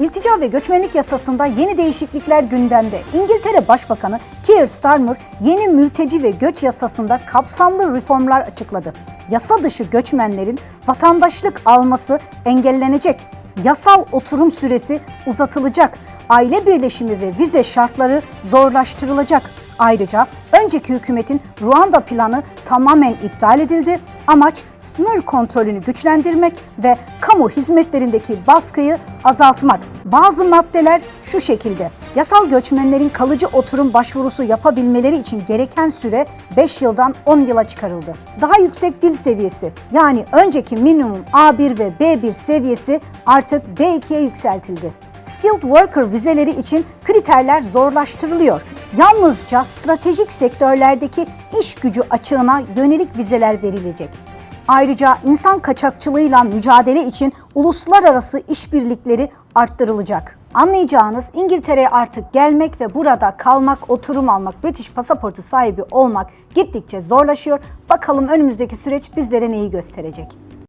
İltica ve göçmenlik yasasında yeni değişiklikler gündemde. İngiltere Başbakanı Keir Starmer yeni mülteci ve göç yasasında kapsamlı reformlar açıkladı. Yasa dışı göçmenlerin vatandaşlık alması engellenecek. Yasal oturum süresi uzatılacak. Aile birleşimi ve vize şartları zorlaştırılacak. Ayrıca önceki hükümetin Ruanda planı tamamen iptal edildi. Amaç sınır kontrolünü güçlendirmek ve kamu hizmetlerindeki baskıyı azaltmak. Bazı maddeler şu şekilde. Yasal göçmenlerin kalıcı oturum başvurusu yapabilmeleri için gereken süre 5 yıldan 10 yıla çıkarıldı. Daha yüksek dil seviyesi yani önceki minimum A1 ve B1 seviyesi artık B2'ye yükseltildi. Skilled worker vizeleri için kriterler zorlaştırılıyor. Yalnızca stratejik sektörlerdeki iş gücü açığına yönelik vizeler verilecek. Ayrıca insan kaçakçılığıyla mücadele için uluslararası işbirlikleri arttırılacak. Anlayacağınız İngiltere'ye artık gelmek ve burada kalmak, oturum almak, British pasaportu sahibi olmak gittikçe zorlaşıyor. Bakalım önümüzdeki süreç bizlere neyi gösterecek?